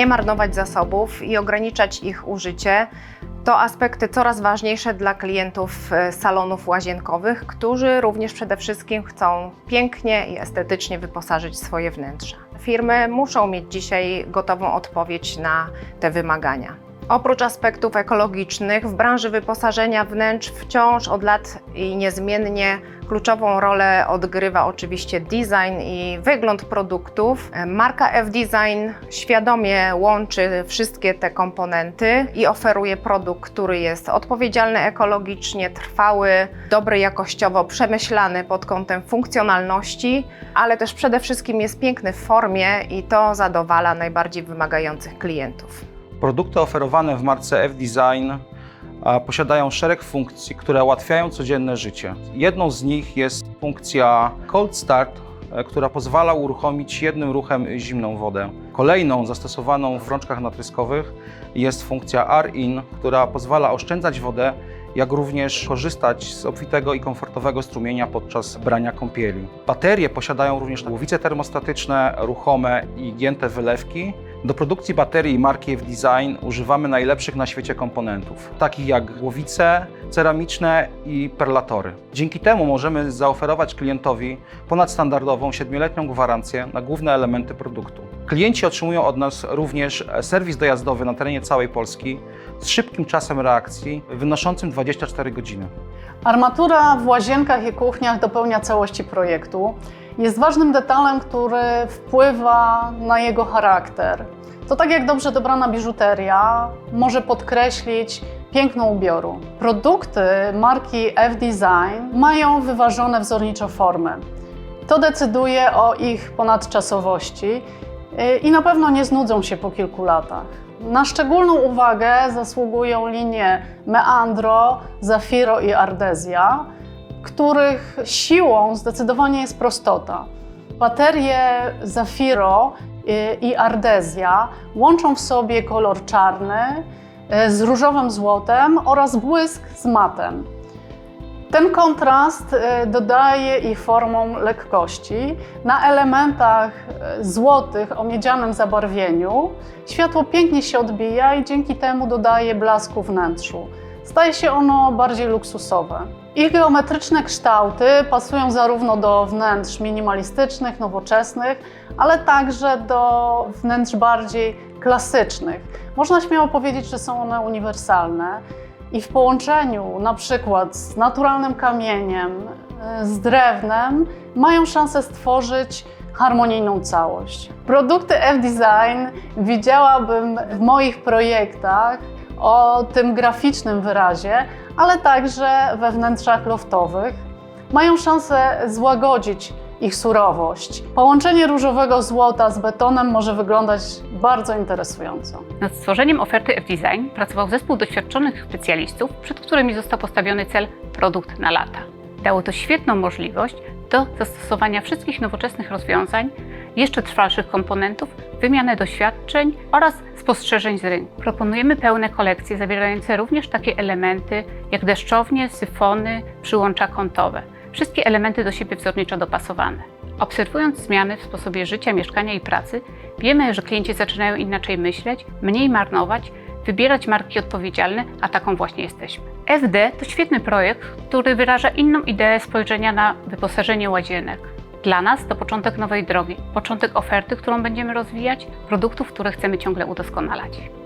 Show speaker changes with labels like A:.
A: nie marnować zasobów i ograniczać ich użycie, to aspekty coraz ważniejsze dla klientów e, salonów łazienkowych, którzy również przede wszystkim chcą pięknie i estetycznie wyposażyć swoje wnętrza. Firmy muszą mieć dzisiaj gotową odpowiedź na te wymagania. Oprócz aspektów ekologicznych, w branży wyposażenia wnętrz wciąż od lat i niezmiennie kluczową rolę odgrywa oczywiście design i wygląd produktów. Marka F-Design świadomie łączy wszystkie te komponenty i oferuje produkt, który jest odpowiedzialny ekologicznie, trwały, dobry jakościowo, przemyślany pod kątem funkcjonalności, ale też przede wszystkim jest piękny w formie i to zadowala najbardziej wymagających klientów.
B: Produkty oferowane w marce F-Design posiadają szereg funkcji, które ułatwiają codzienne życie. Jedną z nich jest funkcja Cold Start, e, która pozwala uruchomić jednym ruchem zimną wodę. Kolejną zastosowaną w rączkach natryskowych jest funkcja R-In, która pozwala oszczędzać wodę, jak również korzystać z obfitego i komfortowego strumienia podczas brania kąpieli. Baterie posiadają również głowice termostatyczne, ruchome i gięte wylewki. Do produkcji baterii marki F-Design używamy najlepszych na świecie komponentów, takich jak głowice ceramiczne i perlatory. Dzięki temu możemy zaoferować klientowi ponadstandardową 7-letnią gwarancję na główne elementy produktu. Klienci otrzymują od nas również serwis dojazdowy na terenie całej Polski z szybkim czasem reakcji wynoszącym 24 godziny.
C: Armatura w łazienkach i kuchniach dopełnia całości projektu. Jest ważnym detalem, który wpływa na jego charakter. To tak jak dobrze dobrana biżuteria może podkreślić piękno ubioru. Produkty marki F-Design mają wyważone wzorniczo formy. To decyduje o ich ponadczasowości yy, i na pewno nie znudzą się po kilku latach. Na szczególną uwagę zasługują linie Meandro, Zafiro i Ardezja, których siłą zdecydowanie jest prostota. Baterie Zafiro y, i Ardezja łączą w sobie kolor czarny y, z różowym złotem oraz błysk z matem. Ten kontrast y, dodaje ich formom lekkości. Na elementach złotych o miedzianym zabarwieniu światło pięknie się odbija i dzięki temu dodaje blasku wnętrzu. Staje się ono bardziej luksusowe. Ich geometryczne kształty pasują zarówno do wnętrz minimalistycznych, nowoczesnych, ale także do wnętrz bardziej klasycznych. Można śmiało powiedzieć, że są one uniwersalne i w połączeniu na przykład z naturalnym kamieniem, y, z drewnem, mają szansę stworzyć harmonijną całość. Produkty F-Design widziałabym w moich projektach o tym graficznym wyrazie, ale także we wnętrzach loftowych. Mają szansę złagodzić ich surowość. Połączenie różowego złota z betonem może wyglądać bardzo interesująco.
D: Nad stworzeniem oferty F-Design pracował zespół doświadczonych specjalistów, przed którymi został postawiony cel produkt na lata. Dało to świetną możliwość do zastosowania wszystkich nowoczesnych rozwiązań, jeszcze trwalszych komponentów, wymiany doświadczeń oraz spostrzeżeń z rynku. Proponujemy pełne kolekcje zawierające również takie elementy jak deszczownie, syfony, przyłącza kątowe. Wszystkie elementy do siebie wzorniczo dopasowane. Obserwując zmiany w sposobie życia, mieszkania i pracy, wiemy, że klienci zaczynają inaczej myśleć, mniej marnować, wybierać marki odpowiedzialne, a taką właśnie jesteśmy. FD to świetny projekt, który wyraża inną ideę spojrzenia na wyposażenie łazienek. Dla nas to początek nowej drogi, początek oferty, którą będziemy rozwijać, produktów, które chcemy ciągle udoskonalać.